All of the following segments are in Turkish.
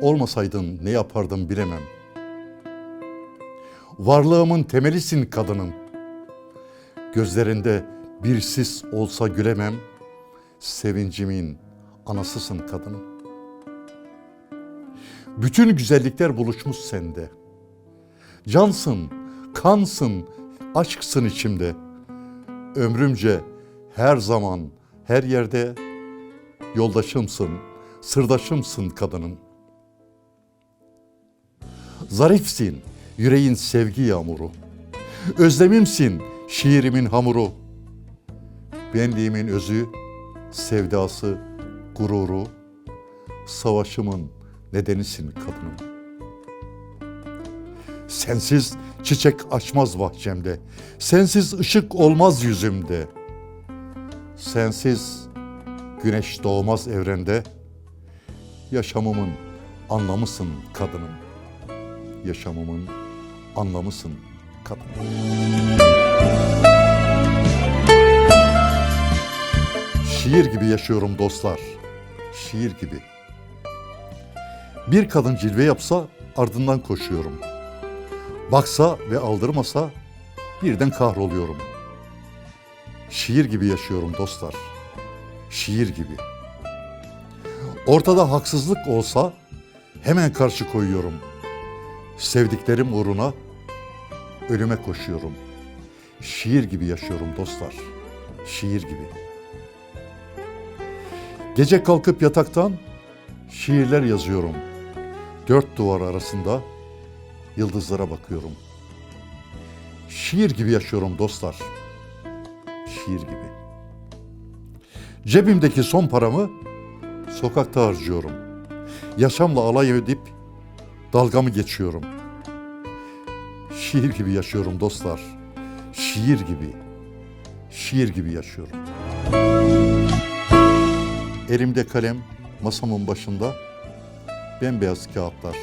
Olmasaydın ne yapardım bilemem. Varlığımın temelisin kadının. Gözlerinde bir sis olsa gülemem. Sevincimin anasısın kadının. Bütün güzellikler buluşmuş sende. Cansın, kansın, aşksın içimde. Ömrümce her zaman, her yerde yoldaşımsın, sırdaşımsın kadının. Zarifsin, yüreğin sevgi yağmuru. Özlemimsin, şiirimin hamuru. Benliğimin özü, sevdası, gururu. Savaşımın nedenisin kadınım. Sensiz çiçek açmaz bahçemde. Sensiz ışık olmaz yüzümde. Sensiz güneş doğmaz evrende. Yaşamımın anlamısın kadınım. Yaşamımın anlamısın kadınım. Şiir gibi yaşıyorum dostlar. Şiir gibi. Bir kadın cilve yapsa ardından koşuyorum. Baksa ve aldırmasa birden kahroluyorum. Şiir gibi yaşıyorum dostlar. Şiir gibi. Ortada haksızlık olsa hemen karşı koyuyorum. Sevdiklerim uğruna ölüme koşuyorum. Şiir gibi yaşıyorum dostlar. Şiir gibi. Gece kalkıp yataktan şiirler yazıyorum. Dört duvar arasında yıldızlara bakıyorum. Şiir gibi yaşıyorum dostlar. Şiir gibi. Cebimdeki son paramı sokakta harcıyorum. Yaşamla alay edip dalgamı geçiyorum. Şiir gibi yaşıyorum dostlar. Şiir gibi. Şiir gibi yaşıyorum. Elimde kalem, masamın başında bembeyaz kağıtlar.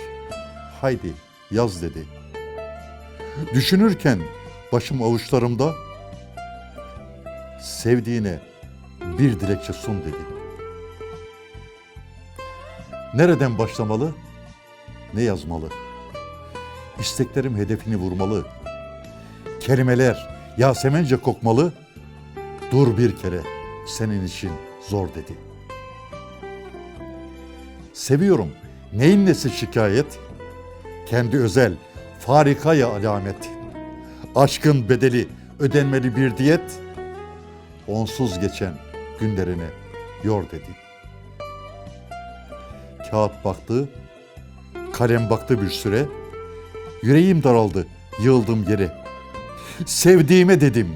Haydi yaz dedi. Düşünürken başım avuçlarımda sevdiğine bir dilekçe sun dedi. Nereden başlamalı? Ne yazmalı? İsteklerim hedefini vurmalı. Kelimeler Yasemence kokmalı. Dur bir kere senin için zor dedi. Seviyorum. Neyin nesi şikayet? Kendi özel, farikaya alamet. Aşkın bedeli ödenmeli bir diyet. Onsuz geçen günlerine yor dedi. Kağıt baktı, kalem baktı bir süre. Yüreğim daraldı, yığıldım yere. Sevdiğime dedim.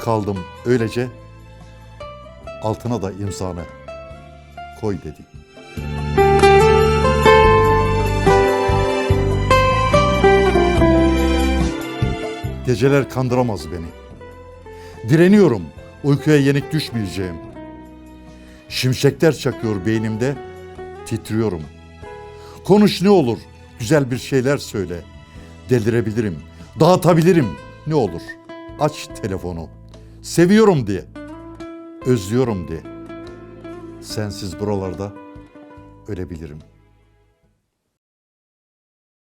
Kaldım öylece. Altına da imzanı koy dedi. Geceler kandıramaz beni. Direniyorum, uykuya yenik düşmeyeceğim. Şimşekler çakıyor beynimde, titriyorum. Konuş ne olur, güzel bir şeyler söyle. Delirebilirim, dağıtabilirim ne olur. Aç telefonu, seviyorum diye, özlüyorum diye. Sensiz buralarda ölebilirim.